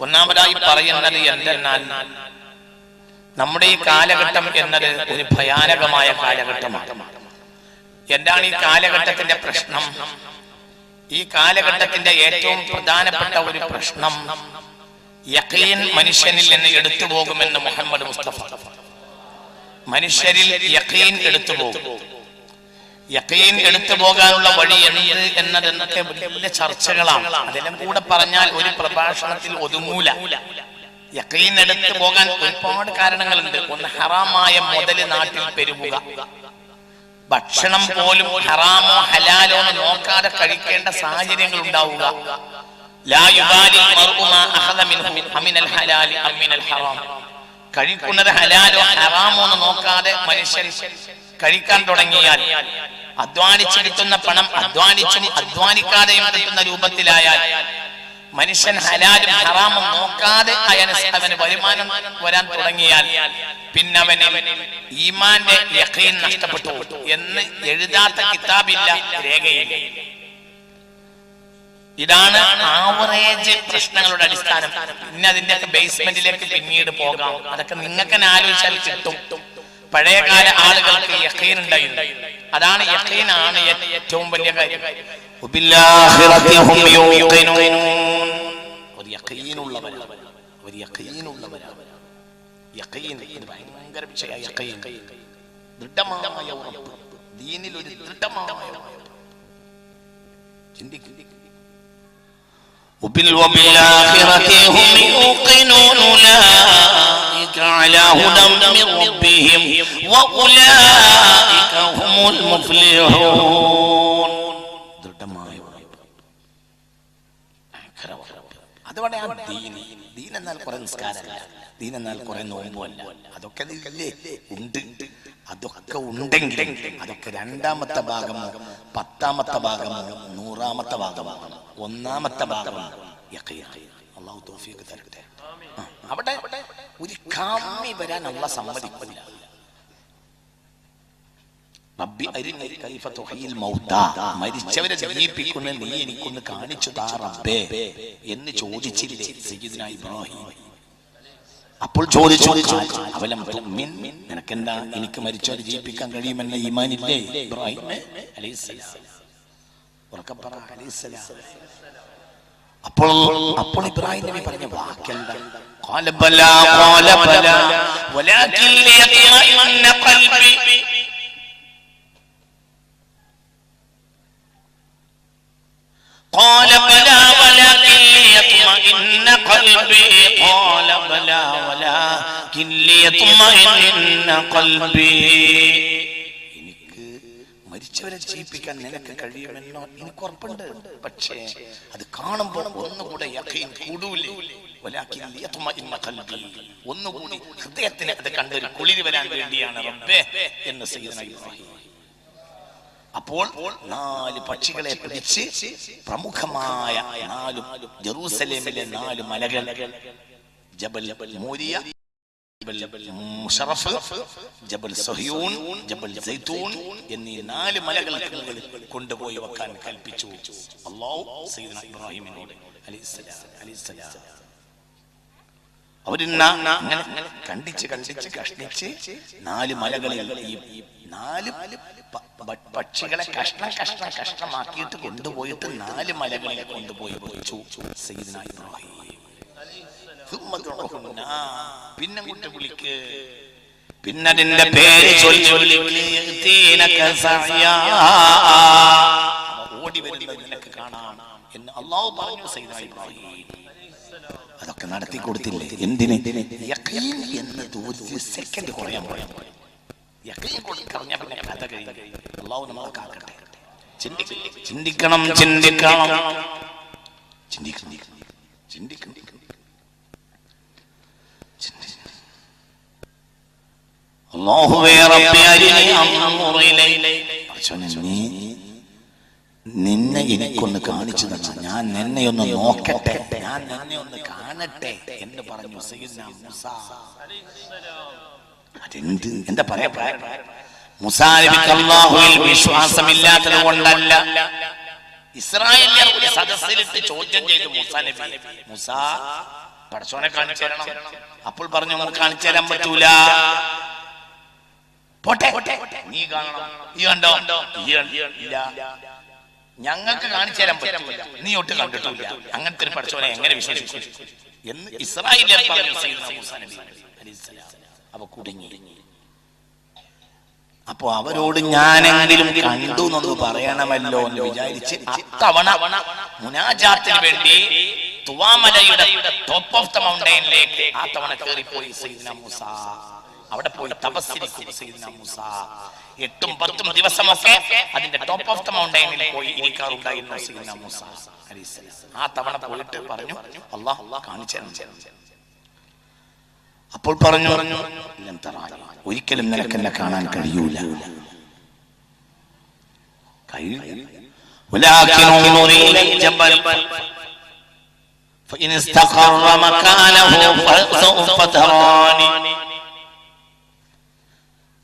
ഒന്നാമതായി പറയുന്നത് എന്തെന്നാൽ നമ്മുടെ ഈ കാലഘട്ടം എന്നത് ഒരു ഭയാനകമായ കാലഘട്ടമാണ്. എന്താണ് ഈ കാലഘട്ടത്തിന്റെ പ്രശ്നം? ഈ കാലഘട്ടത്തിന്റെ ഏറ്റവും പ്രധാനപ്പെട്ട ഒരു പ്രശ്നം യഖീൻ മനുഷ്യനിൽ നിന്ന് എടുത്തു പോകുമെന്ന് മുഹമ്മദ് മുസ്തഫ. മനുഷ്യരിൽ യഖീൻ എടുത്തു പോകും യഖീൻ എടുത്തു പോകാനുള്ള വഴി എന്ത് എന്നതെന്നൊക്കെ വലിയ ചർച്ചകളാണ്. അതെല്ലാം കൂടെ പറഞ്ഞാൽ ഒരു പ്രഭാഷണത്തിൽ ഒതുങ്ങൂല. യഖീൻ എടുത്തു പോകാൻ ഒരുപാട് കാരണങ്ങളുണ്ട്. ഒന്ന് ഹറാമായ മുതൽ നാട്ടിൽ പെരുകുക ഭക്ഷണം പോലും ഹറാമോ ഹലാലോ എന്ന് നോക്കാതെ കഴിക്കേണ്ട സാഹചര്യങ്ങൾ ഉണ്ടാവുക. കഴിക്കുന്നത് ഹലാലോ ഹറാമോ എന്ന് നോക്കാതെ മനുഷ്യൻ കഴിക്കാൻ തുടങ്ങിയാൽ അധ്വാനിച്ച് കിട്ടുന്ന പണം അധ്വാനിച്ചും അധ്വാനിക്കാതെയും കിട്ടുന്ന രൂപത്തിലായാൽ മനുഷ്യൻ ഹലാലും ഹറാമും നോക്കാതെ അവന് വരുമാനം വരാൻ തുടങ്ങിയാൽ പിന്നെ അവന് ഈമാന്റെ യഖീൻ നഷ്ടപ്പെട്ടു എന്ന് എഴുതാത്ത കിതാബില്ല രേഖയില്ല. ഇതാണ് ആവറേജ് പ്രശ്നങ്ങളുടെ അടിസ്ഥാനം. പിന്നെ അതിന്റെ ബേസ്മെന്റിലേക്ക് പിന്നീട് പോകാം. അതൊക്കെ നിങ്ങൾക്ക് ആലോചിച്ചാൽ കിട്ടും. പഴയകാല ആളുകൾക്ക് യഖീൻ ഉണ്ടായിരുന്നു. അതാണ് യഖീനാണ് ഏറ്റവും വലിയ കാര്യം വബില്ലാഹിറതി ഹും യൂഖിനൂൻ. ഒരു യഖീനുള്ളവരാണ് ഒരു യഖീനുള്ളവരാണ് യഖീൻ ഇത് ഭയങ്കര വിഷയ യഖീൻ ദൃഢമായ ഉറപ്പ് ദീനിൽ ഒരു ദൃഢമായ ഉറപ്പ് ചിന്തിക്കും وبال- وبالآخرة هم يوقنون أولئك على هدى من ربهم وأولئك هم المفلحون അതൊക്കെ അതൊക്കെ രണ്ടാമത്തെ ഭാഗമോ പത്താമത്തെ ഭാഗമോ നൂറാമത്തെ ഭാഗമാണ് ഒന്നാമത്തെ ഭാഗമാണ് അവിടെ ഒരു കാമി വരാൻ അള്ള സമ്മതിക്കില്ല. മരിച്ചവരെ ജീവിപ്പിക്കുന്ന നീ എനിക്കൊന്ന് കാണിച്ചു താ റബ്ബേ എന്ന് ചോദിച്ചില്ലേ സയ്യിദ്ന ഇബ്രാഹിം അപ്പോൾ ചോദിച്ചു അവലം തുമ്മിൻ നിനക്കെന്താ എനിക്ക് മരിച്ചവരെ ജീവിപ്പിക്കാൻ കഴിയുമെന്ന ഈമാനില്ലേ ഇബ്രാഹിം അലൈഹിസ്സലാം ഉറക്കെ പറ അലൈഹിസ്സലാം അപ്പോൾ അപ്പോൾ ഇബ്രാഹിം നബി പറഞ്ഞ വാക്കെന്താ قال بلى قال بلى ولكن ليطمئن قلبي قال بلى ولكن ليطمئن قلبي قال بلى ولكن ليطمئن قلبي എനിക്ക് മരിച്ചവരെ ജീവിപ്പിക്കാൻ നിനക്ക് കഴിയുമെന്നോ എനിക്ക് ഉറപ്പുണ്ട് പക്ഷേ അത് കാണുമ്പോൾ ഒന്നുകൂടെ യഖീൻ കൂടൂലേ വലാകിൻ ലിയത്മഇന്ന ഖൽബി. ഒന്നുകൂടി ഹൃദയത്തിന് അത് കണ്ടൊരു കുളിര് വരാൻ വേണ്ടിയാണ് റബ്ബേ എന്ന് സയ്യിദന ഇബ്രാഹിം അപ്പോൾ നാല് പക്ഷികളെ പിടിച്ച് പ്രമുഖമായ നാല് ജെറൂസലേമിലെ നാല് മലകൾ. ജബൽ മൂരിയ എന്നീ നാല് മലകൾ കൊണ്ടുപോയി വെക്കാൻ കൽപ്പിച്ചു. അള്ളാഹു ഇബ്രാഹിമിനോട് അലൈഹിസ്സലാം അലൈഹിസ്സലാം അവരിന്ന അങ്ങനെ കണ്ടിച്ച് കണ്ടിച്ച് കഷ്ടിച്ച് നാല് മലകളിൽ ഈ നാല് പക്ഷികളെ കഷ്ണ കഷ്ണം കഷ്ണമാക്കിയിട്ട് കൊണ്ടുപോയിട്ട് നാല് മലകളിലെ കൊണ്ടുപോയി വെച്ചു പിന്നെ കൂട്ട് വിളിക്ക്. പിന്നെ അതിന്റെ പേര് ചൊല്ലി ഓടി വരുന്നത് നിനക്ക് കാണാം എന്ന് അള്ളാഹു പറഞ്ഞു സൈദ ഇബ്രാഹിം. അതൊക്കെ നടത്തി കൊടുത്തില്ലേ? എന്തിന്? എന്ന് ഒരു സെക്കൻഡ് കുറയാൻ ചിന്തി- ചിന്തിക്കണം ചിന്തിക്കണം. ചിന്തിക്കണം ചിന്തിക്കണം. നീ നിന്നെ എനിക്കൊന്ന് കാണിച്ചു തന്നെ. ഞാൻ നിന്നെ ഒന്ന് നോക്കട്ടെ. ഞാൻ നിന്നെ ഒന്ന് കാണട്ടെ എന്ന് പറഞ്ഞു അതെന്ത്? എന്താ പറയാ? മുസാരിബിക്കല്ലാഹുവിൽ വിശ്വാസമില്ലാത്തത് കൊണ്ടല്ല. ഇസ്രായേലിയർ ഒരു സദസ്സിലിട്ട് ചോദ്യം ചെയ്തു മൂസാ നബി. മൂസാ പടച്ചോനെ കാണിച്ചു തരണം. അപ്പോൾ പറഞ്ഞു "നമുക്ക് കാണിച്ചു തരാൻ പറ്റൂല. പോട്ടെ. നീ കാണണം. ഈ കണ്ടോ? കണ്ടോ? ഇല്ല. ഞങ്ങൾക്ക് കാണിച്ചു തരാൻ പറ്റില്ല നീ ഒട്ടും കണ്ടിട്ടില്ല. അങ്ങനത്തെ ഒരു പടച്ചോനെ എങ്ങനെ വിശേഷിപ്പിച്ചു എന്ന് അലൈഹിസ്സലാം. അപ്പൊ കുടുങ്ങി. അപ്പൊ അവരോട് ഞാനെങ്കിലും കണ്ടു എന്നൊന്ന് പറയണമല്ലോ എന്ന് വിചാരിച്ച് അത്തവണ മുനാജാത്തിന് വേണ്ടി തുവാമലയുടെ ടോപ്പ് ഓഫ് ദ മൗണ്ടൈനിലേക്ക് ആ തവണ കയറിപ്പോയി മൂസ. അവിടെ പോയി തപസ്സിരിക്കും എട്ടും പത്തും ദിവസമൊക്കെ അതിന്റെ ടോപ്പ് ഓഫ് ദ മൗണ്ടൈനിൽ പോയി ഇരിക്കാറുണ്ടായിരുന്നു സീന മൂസ. ആ തവണ പോയിട്ട് പറഞ്ഞു അള്ളാഹ് അള്ളാഹ് കാണിച്ചു അപ്പോൾ പറഞ്ഞു പറഞ്ഞു ഒരിക്കലും നിനക്ക് എന്നെ കാണാൻ കഴിയൂല. കഴിയില്ല.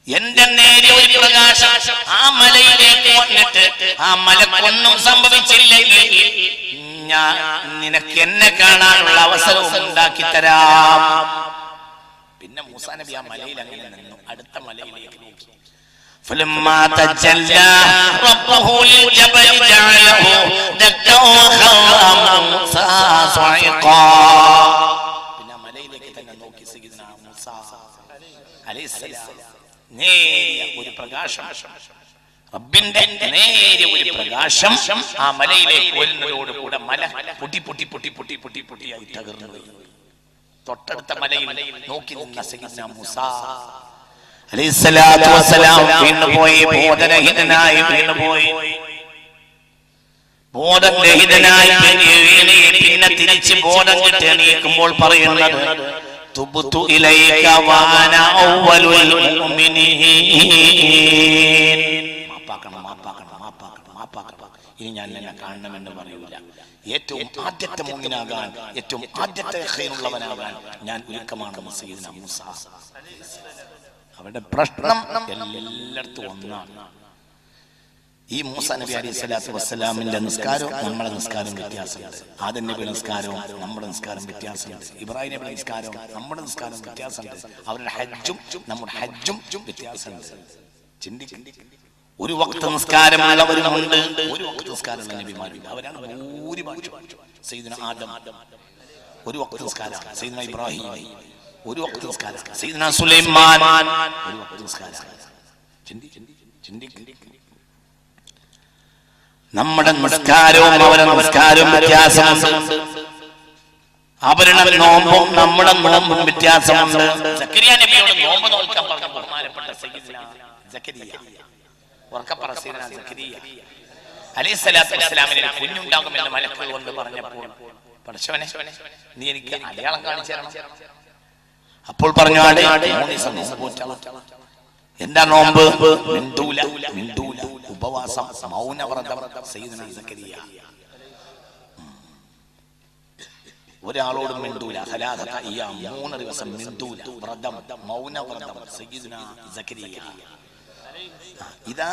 എന്റെ നേരെ ഒരു പ്രകാശം ആ മലയിലേക്ക് വന്നിട്ട് ആ മലക്കൊന്നും സംഭവിച്ചില്ലെങ്കിൽ ഞാൻ നിനക്ക് എന്നെ കാണാനുള്ള അവസരവും ഉണ്ടാക്കി തരാം പിന്നെ മൂസാ നബി ആ മലയിൽ അങ്ങനെ നിന്നു അടുത്ത മലയിലേക്ക് നോക്കി فلما تجلى ربه للجبل جعله دكا وخر موسى صعقا പിന്നെ ആ മലയിലേക്ക് തന്നെ നോക്കി സയ്യിദ്ന മൂസ അലൈഹിസ്സലാം ഒരു പ്രകാശം. റബ്ബിന്റെ നേരിയ ഒരു പ്രകാശം ആ മലയിലേക്ക് വരുന്നതോടുകൂടെ മല പൊട്ടി പൊട്ടി പൊട്ടി പൊട്ടി പൊട്ടി പൊട്ടിയായി തകർന്നു. തൊട്ടടുത്ത മലയിൽ നോക്കി നിന്ന വസ്സലാം വീണുപോയി. ബോധരഹിതനായി വീണുപോയി. ബോധരഹിതനായി പിന്നെ തിരിച്ച് ബോധം കിട്ടി എണീക്കുമ്പോൾ പറയുന്നത് തുബ്തു ഇലൈക വാന ഔവലുൽ മുഅ്മിനീൻ. മാപ്പാക്കണം മാപ്പാക്കണം മാപ്പാക്കണം മാപ്പാക്കണം. ഇനി ഞാൻ എന്നെ കാണണമെന്ന് പറയൂല. ഏറ്റവും ആദ്യത്തെ മുങ്ങിനാകാൻ ഏറ്റവും ആദ്യത്തെ ഹൈറുള്ളവനാകാൻ ഞാൻ ഒരുക്കമാണ് സയ്യിദ്ന മൂസ അവരുടെ പ്രശ്നം എല്ലായിടത്തും ഒന്നാണ്. ഈ മൂസ നബി അലൈഹി സ്വലാത്തു വസ്സലാമിന്റെ നിസ്കാരവും നമ്മുടെ നിസ്കാരം വ്യത്യാസമുണ്ട്. ആദ്യ നബി നിസ്കാരവും നമ്മുടെ നിസ്കാരം വ്യത്യാസമുണ്ട്. ഇബ്രാഹിം നബി നിസ്കാരവും നമ്മുടെ നിസ്കാരം വ്യത്യാസമുണ്ട്. അവരുടെ ഹജ്ജും നമ്മുടെ ഹജ്ജും വ്യത്യാസമുണ്ട്. ഒരു വക്ത നിസ്കാരമുള്ളവരുമുണ്ട് ഒരു വക്ത നിസ്കാരം നബിമാരുണ്ട്. അവരാണ് ഭൂരിപക്ഷം. ആദം ഒരു വക്ത നിസ്കാരം സയ്യിദ്ന ഇബ്രാഹിം ഒരു വക്ത നിസ്കാരം സയ്യിദ്ന സുലൈമാൻ ഒരു വക്ത നിസ്കാരം ചിന്തി ചിന്തി ചിന്തി. നമ്മുടെ നിസ്കാരവും അവരെ നിസ്കാരവും വ്യത്യാസമുണ്ട്. അവരുടെ നോമ്പും നമ്മുടെ നോമ്പും വ്യത്യാസമുണ്ട്. സക്കരിയ നബിയോട് നോമ്പ് നോക്കാൻ പറഞ്ഞ ബഹുമാനപ്പെട്ട സയ്യിദ്ന സക്കരിയ. ഉറക്കപ്പറ സക്കരിയ. അലൈഹി സ്വലാത്തു വസ്സലാമിന് ഒരു കുഞ്ഞുണ്ടാകുമെന്ന് മലക്കുകൾ കൊണ്ട് പറഞ്ഞപ്പോൾ പഠിച്ചവനെ നീ എനിക്ക് അടയാളം കാണിച്ചു തരണം. അപ്പോൾ പറഞ്ഞു. എന്താ നോമ്പ്? മിന്തൂല മിണ്ടൂല. ഉപവാസം മൗനവ്രതം സയ്യിദ്ന സക്കരിയ ഒരാളോട് മിണ്ടൂല. ഹലാഹത അയ്യാം മൂന്ന് ദിവസം മിണ്ടൂല. വ്രതം മൗനവ്രതം സയ്യിദുന സക്കരിയ ഇതാ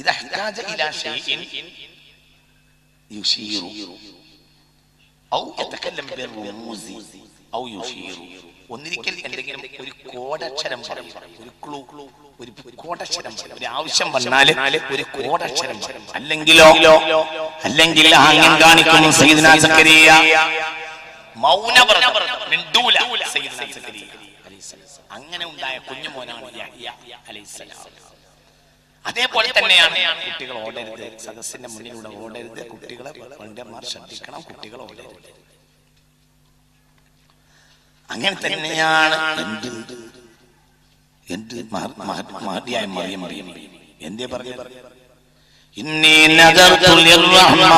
ഇഹ്താജ ഇലാ ഷൈഇൻ യുശീറു ഔ ബിർറുമൂസി ഔ യുശീറു ഒന്നിരിക്കൽ എന്തെങ്കിലും ഒരു കോടക്ഷരം പറയും ഒരു ക്ലൂ ഒരു കോടക്ഷരം ഒരു ആവശ്യം വന്നാൽ ഒരു കോടക്ഷരം അല്ലെങ്കിലോ അല്ലെങ്കിൽ ആംഗ്യം കാണിക്കുന്നു സയ്യിദ്ന സക്കരിയ. മൗനവ്രതം മിണ്ടൂല സയ്യിദ്ന സക്കരിയ. അങ്ങനെ ഉണ്ടായ കുഞ്ഞുമോനാണ് യഹ്യ അലൈഹിസ്സലാം അതേപോലെ തന്നെയാണ് കുട്ടികൾ ഓടരുത് സദസ്സിന്റെ മുന്നിലൂടെ ഓടരുത് കുട്ടികളെ വണ്ടന്മാർ ശ്രദ്ധിക്കണം കുട്ടികൾ ഓടരുത് അങ്ങനെ തന്നെയാണ് എന്ത് എന്ത് മഹ- മഹ- മഹതിയായ മറിയം മറിയം എന്തേ പറഞ്ഞത് إني نذرت للرحمن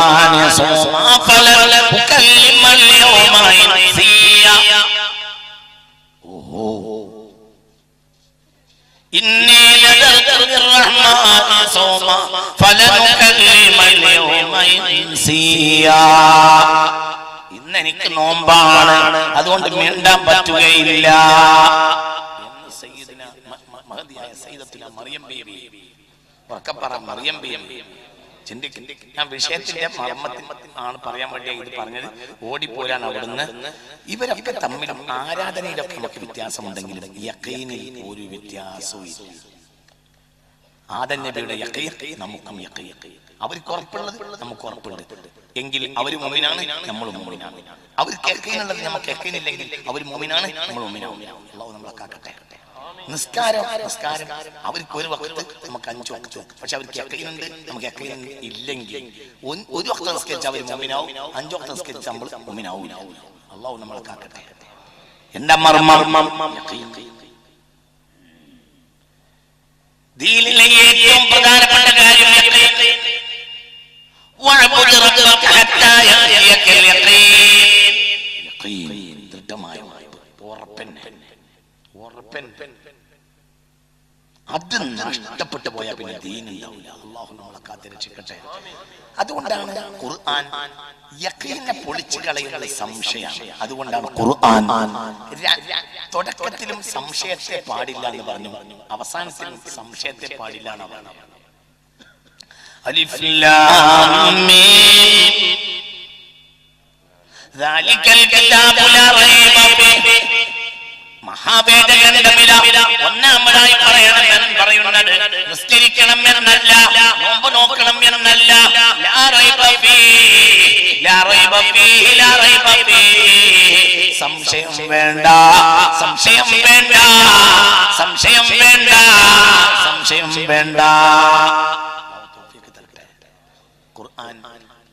صوما فلن أكلم اليوم إنسيا ഇന്ന് എനിക്ക് നോമ്പാണ് അതുകൊണ്ട് മിണ്ടാൻ പറ്റുകയില്ല. എന്ന് സയ്യിദിന മറിയം ഉറക്കപ്പറ മറിയം ചിന്തിക്കും ഞാൻ വിഷയത്തിന്റെ മർമ്മത്തിൽ ആണ് പറയാൻ വേണ്ടി ഇത് പറഞ്ഞത്. ഓടിപ്പോരാൻ അവിടുന്ന് ഇവരൊക്കെ തമ്മിൽ ആരാധനയിലൊക്കെ നമുക്ക് വ്യത്യാസമുണ്ടെങ്കിലും യക്കീനിൽ ഒരു വ്യത്യാസവും ഇല്ല. ആദൻ നബിയുടെ നമുക്കും യക്കീൻ അവർക്ക് ഉറപ്പുള്ളത് നമുക്ക് ഉറപ്പുണ്ട്. എങ്കിൽ അവർ മുമിനാണ് നമ്മൾ മുമിനാണ് അവർക്ക് യക്കീനുള്ളത് നമുക്ക് യക്കീനില്ലെങ്കിൽ അവർ മുമിനാണ് നമ്മൾ മുമിനാണ് അള്ളാഹു നമ്മളെ കാക്കട്ടെ. നിസ്കാരം നിസ്കാരം. അവർക്ക് ഒരു വക്കത്ത് നമുക്ക് അഞ്ചു വക്കത്ത് പക്ഷെ അവർക്ക് യക്കീനുണ്ട് നമുക്ക് യക്കീൻ ഇല്ലെങ്കിൽ ഒരു- വക്ത നിസ്കരിച്ച അവർ മമ്മിനാവും അഞ്ചു വക്ത നിസ്കരിച്ച നമ്മൾ മമ്മിനാവും അള്ളാഹു നമ്മളെ കാക്കട്ടെ. എന്റെ മർമ്മം യക്കീൻ ദീനിലെ ഉറപ്പൻ അത് നഷ്ടപ്പെട്ടു പോയാൽ പിന്നെ ദീനുണ്ടാവില്ല അള്ളാഹു നമ്മളെ കാത്തിരക്ഷിക്കട്ടെ അതുകൊണ്ടാണ് ഖുർആൻ യഖീനെ പൊളിച്ചു കളയുന്നത് സംശയമാണ് അതുകൊണ്ടാണ് ഖുർആൻ ര- ര- തുടക്കത്തിലും സംശയത്തെ പാടില്ല എന്ന് പറഞ്ഞു അവസാനത്തിലും സംശയത്തെ പാടില്ല എന്ന് പറഞ്ഞു അലിഫ് ലാം മീം ذلك الكتاب لا ريب മഹാവേദനയുടെ വില ഒന്നാമതായി പറയണം എന്ന് പറയുന്നത് നിസ്കരിക്കണം എന്നല്ല നോമ്പ് നോക്കണം എന്നല്ല. സംശയം വേണ്ട സംശയം വേണ്ട സംശയം വേണ്ട സംശയം വേണ്ട. ഖുർആൻ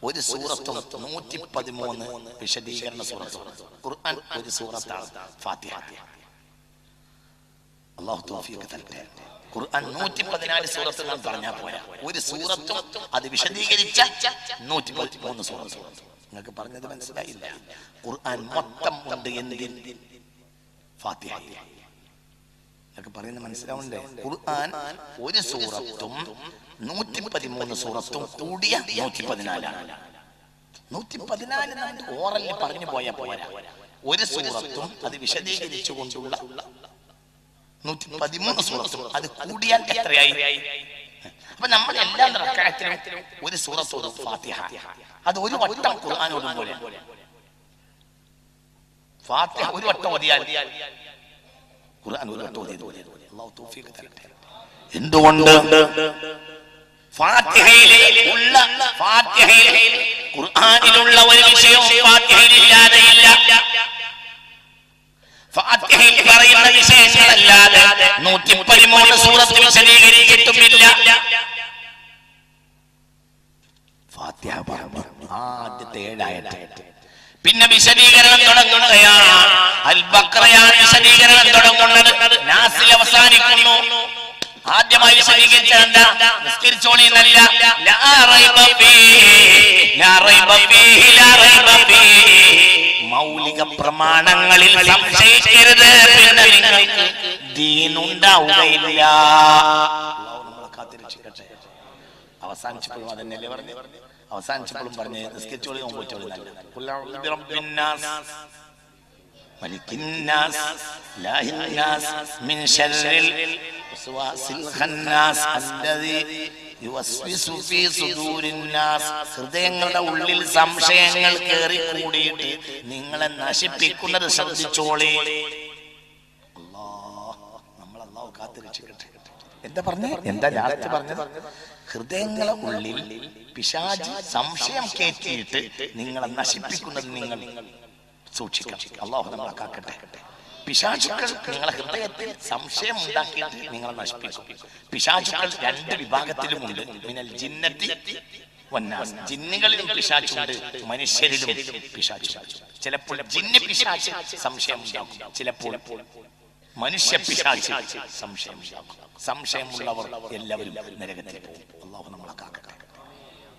ഒരു സൂറത്തും നൂറ്റി പതിമൂന്ന് വിശദീകരണ സൂറത്തും. ഖുർആൻ ഒരു സൂറത്താണ് ഫാത്തിഹ. ഖുർആൻ ഒരു സൂറത്തും അത് വിശദീകരിച്ച നൂറ്റി നിങ്ങൾക്ക് പറഞ്ഞത് മനസ്സിലായില്ല. ഖുർആൻ മൊത്തം ഉണ്ട് എന്തിൽ ഫാത്തിഹ പറയുന്നത് മനസ്സിലാവണ്ടേ ഖുർആൻ ഒരു സൂറത്തും നൂറ്റി പതിമൂന്ന് സൂറത്തും കൂടിയ നൂറ്റി പതിനാലാണ് നൂറ്റി പതിനാല് ഓറലിൽ പറഞ്ഞു പോയാൽ പോരാ. ഒരു സൂറത്തും അത് വിശദീകരിച്ചു കൊണ്ടുള്ള നൂറ്റി പതിമൂന്ന് സൂറത്തും അത് കൂടിയാൽ എത്രയായി അപ്പൊ നമ്മൾ എല്ലാം റക്കായത്തിലും ഒരു സൂറത്തോടും ഫാത്തിഹ അത് ഒരു വട്ടം ഖുർആാനോടും പോലെ ഫാത്തിഹ ഒരു വട്ടം ഓതിയാൽ ഖുർആൻ ഒരു വട്ടം ഓതിയത് പോലെ അള്ളാഹു തൗഫീഖ് തരട്ടെ എന്തുകൊണ്ട് ഫാത്തിഹയിലെ ഉള്ള ഫാത്തിഹയിലെ ഖുർആനിലുള്ള ഒരു വിഷയവും ഫാത്തിഹയിൽ ഇല്ലാതെയില്ല ഫാത്തിഹയിൽ പറയുന്ന വിശേഷങ്ങളല്ലാതെ നൂറ്റി പതിമൂന്ന് സൂറത്ത് വിശദീകരിച്ചിട്ടുമില്ല. ഫാത്തിഹ പറഞ്ഞു. ആദ്യത്തെ ഏഴായിട്ട് പിന്നെ വിശദീകരണം തുടങ്ങുകയാണ്. അൽ ബക്രയാണ് വിശദീകരണം തുടങ്ങുന്നത്. നാസിൽ അവസാനിക്കുന്നു. ആദ്യമായി വിശദീകരിച്ചത് എന്താ? നിസ്കരിച്ചോളി എന്നല്ല. ഫീ ലാ ഫീഹി, ലാ ഫീഹി. മൗലിക പ്രമാണങ്ങളിൽ സംശയിക്കരുത്. പിന്നെ നിങ്ങൾക്ക് ദീനുണ്ടാവുകയില്ല. അവസാനിച്ചപ്പോഴും അതന്നെയല്ലേ പറഞ്ഞു? അവസാനിച്ചപ്പോഴും പറഞ്ഞ് ഹൃദയങ്ങളുടെ ഉള്ളിൽ സംശയങ്ങൾ കയറി കൂടിയിട്ട് നിങ്ങളെ നശിപ്പിക്കുന്നത് ശ്രദ്ധിച്ചോളി. നമ്മൾ കാത്തിരക്ഷിക്കട്ടെ എന്താ പറഞ്ഞ? എന്താ ലാസ്റ്റ് പറഞ്ഞത്? ഹൃദയങ്ങളെ ഉള്ളിൽ പിശാചി സംശയം കയറ്റിയിട്ട് നിങ്ങളെ നശിപ്പിക്കുന്നത് നിങ്ങൾ സൂക്ഷിക്കണം. അള്ളാഹു നമ്മളെ കാക്കട്ടെ. പിശാചുക്കൾ നിങ്ങളെ ഹൃദയത്തിൽ സംശയം ഉണ്ടാക്കി നിങ്ങളെ നശിപ്പിക്കും. പിശാചുക്കൾ രണ്ട് വിഭാഗത്തിലുമുണ്ട്. മിനൽ ജിന്നത്തി ജിന്നുകളിലും പിശാച്ചുണ്ട് മനുഷ്യരിലും പിശാച്ചു ചിലപ്പോൾ ജിന്ന് പിശാച്ച് സംശയം ഉണ്ടാക്കും. ചിലപ്പോൾ മനുഷ്യ പിശാച്ച് സംശയം സംശയമുള്ളവർ എല്ലാവരും നരകത്തിൽ പോകും. അള്ളാഹു നമ്മളെ കാക്കട്ടെ.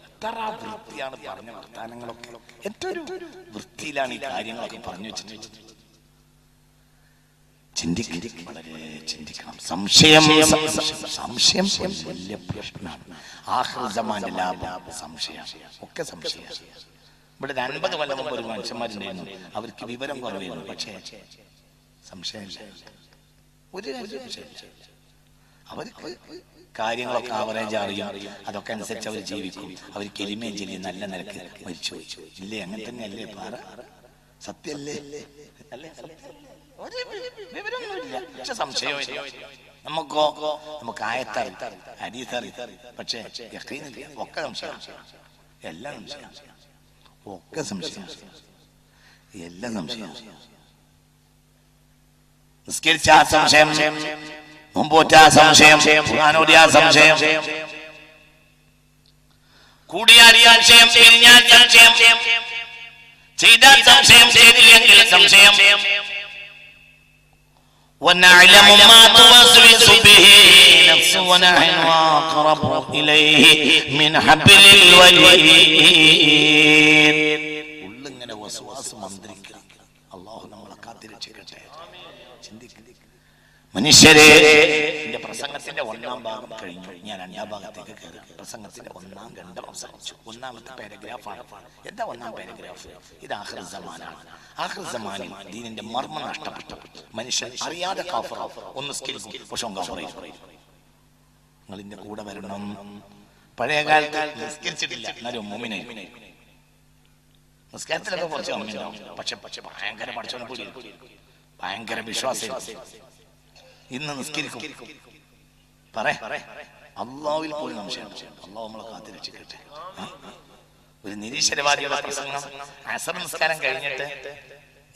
എത്ര വൃത്തിയാണ് പറഞ്ഞ വർത്താനങ്ങളൊക്കെ ഏറ്റവും വൃത്തിയിലാണ് ഈ കാര്യങ്ങളൊക്കെ പറഞ്ഞു വെച്ചിട്ട് സംശയം സംശയം ഒക്കെ സംശയം ഇവിടെ ഒരു അൻപത് കൊല്ലം ഒരു മനുഷ്യന്മാരുണ്ടായിരുന്നു. അവർക്ക് വിവരം കുറവായിരുന്നു. പക്ഷേ സംശയമില്ല. ഒരു അവർക്ക് കാര്യങ്ങളൊക്കെ ആവറേജ് അറിയാം. അതൊക്കെ അനുസരിച്ച് അവർ ജീവിക്കും. അവർ എരുമയും ചെല്ലി നല്ല നിലയ്ക്ക് മരിച്ചു ഇല്ലേ? അങ്ങനെ തന്നെ അല്ലേ പാറ? സത്യല്ലേ? അല്ലേ? സത്യം? ഒരു വിവരമൊന്നുമില്ല. പക്ഷെ സംശയമില്ല നമുക്കോ നമുക്ക് ആയത്തറി. അരീത്തറി പക്ഷേ. ഒക്കെ സംശയം. എല്ലാം സംശയം. ഒക്കെ സംശയം. എല്ലാം സംശയം. നിസ്കരിച്ച ആ സംശയം. മുമ്പോറ്റ ആ സംശയം. ഖുർആനോദിയ ആ സംശയം. കൂടിയാടിയ സംശയം. പിരിഞ്ഞാൽ സംശയം. ചെയ്താൽ സംശയം ചെയ്തില്ലെങ്കിൽ സംശയം ونعلم ما توسوس به نفس ونحن أقرب إليه من حبل الوريد ഉള്ളിങ്ങനെ വസുവാസ് മന്ത്രിക്കുക അള്ളാഹു നമ്മളെ കാത്തിരക്ഷിക്കട്ടെ ചിന്തിക്കുക മനുഷ്യരെ എന്റെ പ്രസംഗത്തിന്റെ ഒന്നാം ഭാഗം കഴിഞ്ഞു. ഞാൻ രണ്ടാം ഭാഗത്തേക്ക് കയറി. പ്രസംഗത്തിന്റെ ഒന്നാം ഖണ്ഡം അവസാനിച്ചു. ഒന്നാമത്തെ പാരഗ്രാഫാണ്. എന്താ ഒന്നാം പാരഗ്രാഫ്? ഇത് ആഹ്റ സമാനാണ്. ആഹ്റ സമാനിൽ ദീനിന്റെ മർമ്മം നഷ്ടപ്പെട്ടു. മനുഷ്യൻ അറിയാതെ കാഫറ ഒന്ന് സ്കിൽ പക്ഷെ നിങ്ങൾ ഇന്റെ കൂടെ വരണം. പഴയ കാലത്ത് നിസ്കരിച്ചിട്ടില്ല. എന്നാലും മുമ്മിനെ നിസ്കാരത്തിലൊക്കെ കുറച്ച് കമ്മിണ്ടാവും പക്ഷെ പക്ഷെ ഭയങ്കര പഠിച്ചോനെ ഭയങ്കര വിശ്വാസം ഇന്ന് നിസ്കരിക്കും. അള്ളാവിൽ പോയി സംശയം അള്ളാഹു നമ്മളെ കാത്തിരക്ഷിക്കട്ടെ? ഒരു നിരീശ്വരവാദിയുടെ പ്രസംഗം. അസർ നിസ്കാരം കഴിഞ്ഞിട്ട്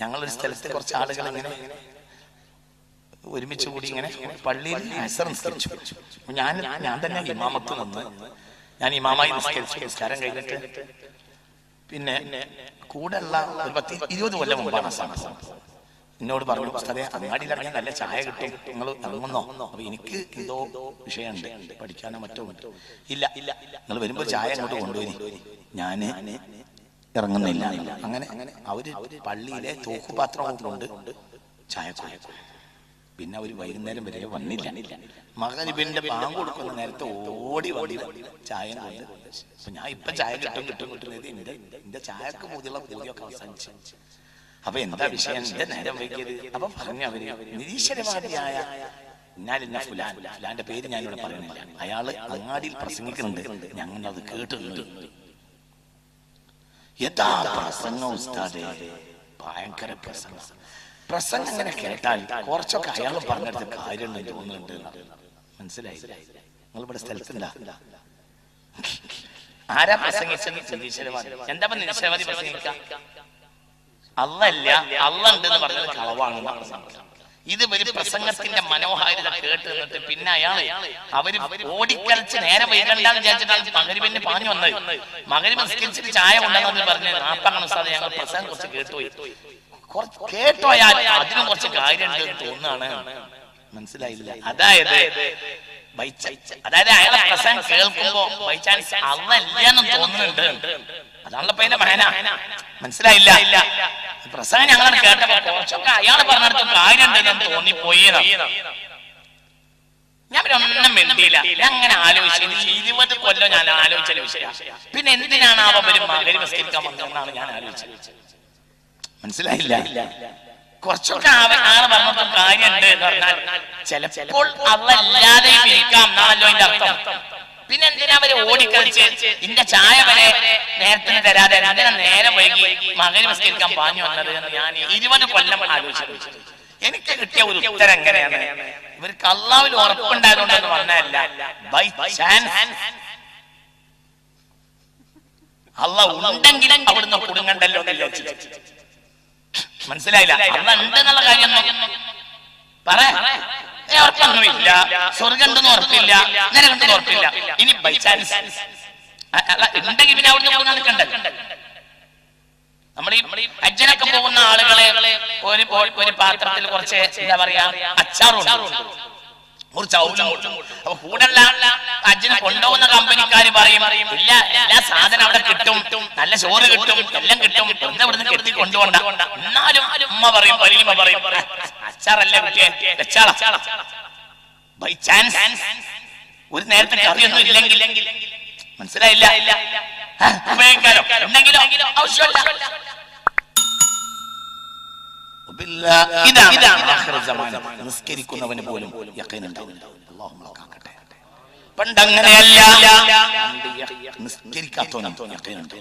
ഞങ്ങളൊരു സ്ഥലത്ത് കുറച്ച് ആളുകൾ ഇങ്ങനെ ഒരുമിച്ച് കൂടി ഇങ്ങനെ പള്ളിയിൽ അസർ നിസ്കരിച്ചു. ഞാൻ ഞാൻ തന്നെ ഇമാമത്ത് നിന്ന് ഞാൻ ഇമാമായി നിസ്കരിച്ചു. നിസ്കാരം കഴിഞ്ഞിട്ട് പിന്നെ കൂടെ ഉള്ള ഒരു പത്ത് ഇരുപത് കൊല്ലം മുമ്പാണ് സംഭവം. എന്നോട് പറഞ്ഞു ഉസ്താദെ അങ്ങാടിയിൽ നല്ല ചായ കിട്ടും. നിങ്ങൾ ഇറങ്ങുന്നോ അപ്പൊ എനിക്ക് എന്തോ വിഷയമുണ്ട് പഠിക്കാനോ മറ്റോ മറ്റോ ഇല്ല ഇല്ല. നിങ്ങൾ വരുമ്പോ ചായ അങ്ങോട്ട് കൊണ്ടുവരി. ഞാൻ ഇറങ്ങുന്നില്ല. അങ്ങനെ അങ്ങനെ അവർ പള്ളിയിലെ തൂക്കുപാത്രം കൊണ്ട് ചായ ചായ പിന്നെ അവർ വൈകുന്നേരം വരെ വന്നില്ല. മകനിബിന്റെ പാമ്പ് കൊടുക്കുന്ന നേരത്തെ ഓടി വണ്ടി ചായ കൊണ്ട്. അപ്പൊ ഞാൻ ഇപ്പൊ ചായ കിട്ടും കിട്ടും കിട്ടുന്നത് എന്റെ എന്റെ ചായക്ക് മുതിയുള്ള പൂതിയൊക്കെ അവസാനിച്ചു. അപ്പൊ എന്താ വിഷയം? എന്റെ നേരം വൈകിയത്? അപ്പൊ പറഞ്ഞു അവർ നിരീശ്വരവാദിയായ ഫുലാന്റെ പേര് ഞാൻ ഇവിടെ പറയുന്നില്ല. അയാൾ അങ്ങാടിയിൽ പ്രസംഗിക്കുന്നുണ്ട്. ഞങ്ങൾ അത് കേട്ടിട്ടുണ്ട്. യഥാ പ്രസംഗം ഭയങ്കര പ്രസംഗം. പ്രസംഗം അങ്ങനെ കേട്ടാൽ കുറച്ചൊക്കെ അയാൾ പറഞ്ഞെടുത്ത കാര്യം തോന്നുന്നുണ്ട്. മനസ്സിലായില്ല നിങ്ങൾ ഇവിടെ സ്ഥലത്തുണ്ടാ? ആരാ പ്രസംഗിച്ചത്? എന്താ നിരീശ്വരവാദി പ്രസംഗിക്കാം? അല്ലല്ല അല്ല ഉണ്ടെന്ന് പറഞ്ഞത് കളവാണ് ഇത് ഒരു പ്രസംഗത്തിന്റെ മനോഹാരിത കേട്ട് നിന്നിട്ട് പിന്നെ അയാൾ അവർ ഓടിക്കളിച്ച് നേരെ വൈകണ്ടെന്ന് വിചാരിച്ചിട്ടാണ് മകരിബിന് പാഞ്ഞു വന്നത്. മകരിബ് നിസ്കരിച്ചിട്ട് ചായ ഉണ്ടെന്ന് പറഞ്ഞ് നാപ്പാണ് ഉസ്താദ് ഞങ്ങൾ പ്രസംഗം കുറച്ച് കേട്ടുപോയി. കുറച്ച് കേട്ടോയാൽ അതിനും കുറച്ച് കാര്യമുണ്ട് എന്ന് തോന്നാണ് മനസ്സിലായില്ല. അതായത് അതായത് അയാളെ പ്രസംഗം കേൾക്കുമ്പോ ബൈ ചാൻസ് അന്നല്ലെന്നും തോന്നുന്നുണ്ട്. അതാണല്ലോ ഇപ്പൊ അതിന്റെ മനസ്സിലായില്ല. പ്രസംഗം ഞങ്ങൾ കേട്ടപ്പോ കുറച്ചൊക്കെ അയാൾ പറഞ്ഞിടത്ത് കാര്യമുണ്ടെന്ന് തോന്നിപ്പോയി. ഞാൻ പിന്നെ ഒന്നും മിണ്ടിയില്ല. ഞാൻ അങ്ങനെ ആലോചിച്ചു. ഇരുപത് കൊല്ലം ഞാൻ ആലോചിച്ച വിഷയം പിന്നെ എന്തിനാണ് ആ ഒരു മകരി നിസ്കരിക്കാൻ വന്നതെന്നാണ് ഞാൻ ആലോചിച്ചത്? മനസ്സിലായില്ല. കുറച്ചൊക്കെ ആൾ പറഞ്ഞപ്പോൾ കാര്യമുണ്ട് എന്ന് പറഞ്ഞാൽ ചിലപ്പോൾ അതല്ലാതെ ഇരിക്കാം എന്നാണല്ലോ അതിന്റെ അർത്ഥം. പിന്നെ എന്തിനാ അവർ ഓടിക്കളിച്ച് ഇന്റെ ചായ വരെ നേരത്തിന് തരാതെ എന്തിനാ നേരെ വൈകി? മകന് നിസ്കരിക്കാൻ പാഞ്ഞു വന്നത് എന്ന് ഞാൻ ഇരുപത് കൊല്ലം ആലോചിച്ചു എനിക്ക് കിട്ടിയ ഒരു ഉത്തരം എങ്ങനെയാണ്? ഇവർക്ക് അള്ളാവിൽ ഉറപ്പുണ്ടായതുകൊണ്ടെന്ന് പറഞ്ഞല്ല ബൈ ചാൻസ് അള്ള ഉണ്ടെങ്കിലും അവിടുന്ന് കുടുങ്ങണ്ടല്ലോ എന്ന് വിചാരിച്ചു. മനസ്സിലായില്ല? അള്ള ഉണ്ടെന്നുള്ള കാര്യം പറ. ഉറപ്പൊന്നുമില്ല സ്വർഗം ഉണ്ടെന്ന് ഉറപ്പില്ല. നരകം ഉണ്ടെന്ന് ഉറപ്പില്ല. ഇനി ബൈ ചാൻസ് ഉണ്ടെങ്കിൽ പിന്നെ അവിടെ നിൽക്കണ്ട നിൽക്കണ്ടല്ലോ. നമ്മൾ ഈ അജ്ജനൊക്കെ പോകുന്ന ആളുകളെ ഒരു ഒരു- പാത്രത്തിൽ കുറച്ച് എന്താ പറയാ അച്ചാറുണ്ട്. കുറച്ച്. അപ്പൊ കൂടെയുള്ള അജ്ജനെ കൊണ്ടുപോകുന്ന കമ്പനിക്കാര് പറയും ഇല്ല എല്ലാ സാധനം അവിടെ കിട്ടും. നല്ല ചോറ് കിട്ടും എല്ലാം കിട്ടും. എന്താ ഇവിടുന്ന് കെട്ടി കൊണ്ടുപോകണ്ട. എന്നാലും ഉമ്മ പറയും വലിയ പറയും. "ആ, അച്ചാറല്ലേ കുട്ടിയെ? വെച്ചാളാ ബൈ ചാൻസ് ഒരു നേരത്തെ കറിയൊന്നും ഇല്ലെങ്കിൽ മനസ്സിലായില്ല. ഉപയോഗിക്കാലോ. ഉണ്ടെങ്കിലോ ആവശ്യമില്ല. ഇതാണ്. ഇതാണ്. ആഖിറ സമാനം. നിസ്കരിക്കുന്നവന് പോലും ഉണ്ടാവില്ല. അല്ലാഹു നമ്മളെ കാക്കട്ടെ. പണ്ട് അങ്ങനെയല്ല പണ്ട് യ- നിസ്കരിക്കാത്തവനും യഖീനുണ്ട്